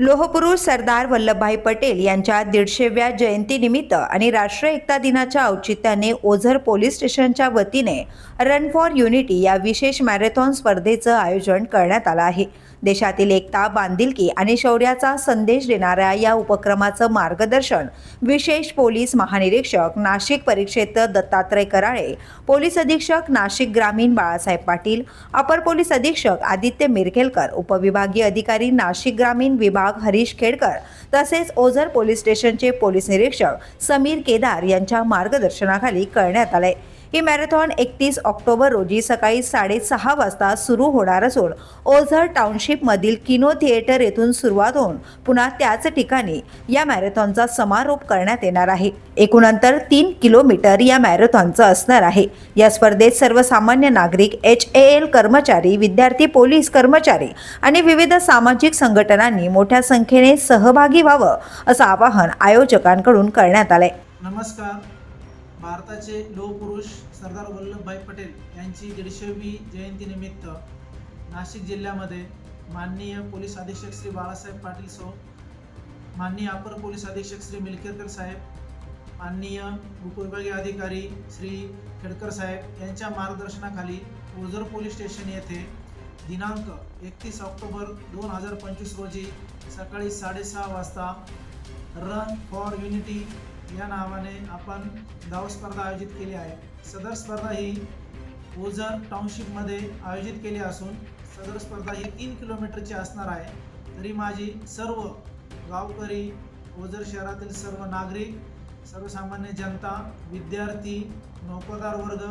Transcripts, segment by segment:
लोहपुरुष सरदार वल्लभभाई पटेल यांच्या दीडशेव्या जयंतीनिमित्त आणि राष्ट्रीय एकता दिनाच्या औचित्याने ओझर पोलीस स्टेशनच्या वतीने रन फॉर युनिटी या विशेष मॅरेथॉन स्पर्धेचं आयोजन करण्यात आलं आहे. देशातील एकता बांधिलकी आणि शौर्याचा संदेश देणाऱ्या या उपक्रमाचं मार्गदर्शन विशेष पोलीस महानिरीक्षक नाशिक परिक्षेत्र दत्तात्रय कराळे पोलीस अधीक्षक नाशिक ग्रामीण बाळासाहेब पाटील अपर पोलीस अधीक्षक आदित्य मिरखेलकर उपविभागीय अधिकारी नाशिक ग्रामीण विभाग हरीश खेडकर तसेच ओझर पोलीस स्टेशनचे पोलीस निरीक्षक समीर केदार यांच्या मार्गदर्शनाखाली करण्यात आले. ही मॅरेथॉन एकतीस ऑक्टोबर रोजी सकाळी साडेसहा वाजता सुरू होणार असून ओझर टाउनशिपमधील किनो थिएटर येथून सुरुवात होऊन पुन्हा त्याच ठिकाणी या मॅरेथॉनचा समारोप करण्यात येणार आहे. एकूण अंतर तीन किलोमीटर या मॅरेथॉनचं असणार आहे. या स्पर्धेत सर्वसामान्य नागरिक एच ए एल कर्मचारी विद्यार्थी पोलीस कर्मचारी आणि विविध सामाजिक संघटनांनी मोठ्या संख्येने सहभागी व्हावं असं आवाहन आयोजकांकडून करण्यात आलंय. नमस्कार. भारताचे लोहपुरुष सरदार वल्लभभाई पटेल यांची दीडशेवी जयंतीनिमित्त नाशिक जिल्ह्यामध्ये माननीय पोलीस अधीक्षक श्री बाळासाहेब पाटील सो माननीय अपर पोलीस अधीक्षक श्री मिलकेरकर साहेब माननीय उपविभागीय अधिकारी श्री खेडकर साहेब यांच्या मार्गदर्शनाखाली ओझर पोलीस स्टेशन येथे दिनांक एकतीस ऑक्टोबर दोन हजार पंचवीस रोजी सकाळी साडेसहा वाजता रन फॉर युनिटी या नावाने आपण धाव स्पर्धा आयोजित केली आहे. सदर स्पर्धा ही ओझर टाउनशिपमध्ये आयोजित केली असून सदर स्पर्धा ही तीन किलोमीटरची असणार आहे. तरी माझी सर्व गावकरी ओझर शहरातील सर्व नागरिक सर्वसामान्य जनता विद्यार्थी नोकरदार वर्ग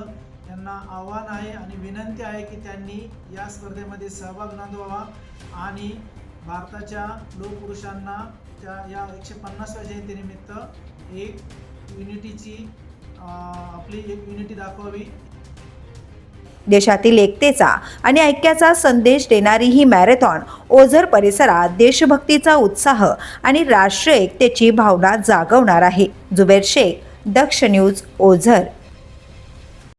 यांना आव्हान आहे आणि विनंती आहे की त्यांनी या स्पर्धेमध्ये सहभाग नोंदवावा आणि भारताच्या लोकपुरुषांना त्या या एकशे पन्नासव्या जयंतीनिमित्त एक युनिटीची आपली एक युनिटी दाखवावी. देशातील एकतेचा आणि ऐक्याचा संदेश देणारी ही मॅरेथॉन ओझर परिसरात देशभक्तीचा उत्साह आणि राष्ट्रीय एकतेची भावना जागवणार आहे. जुबेर शेख दक्ष न्यूज ओझर.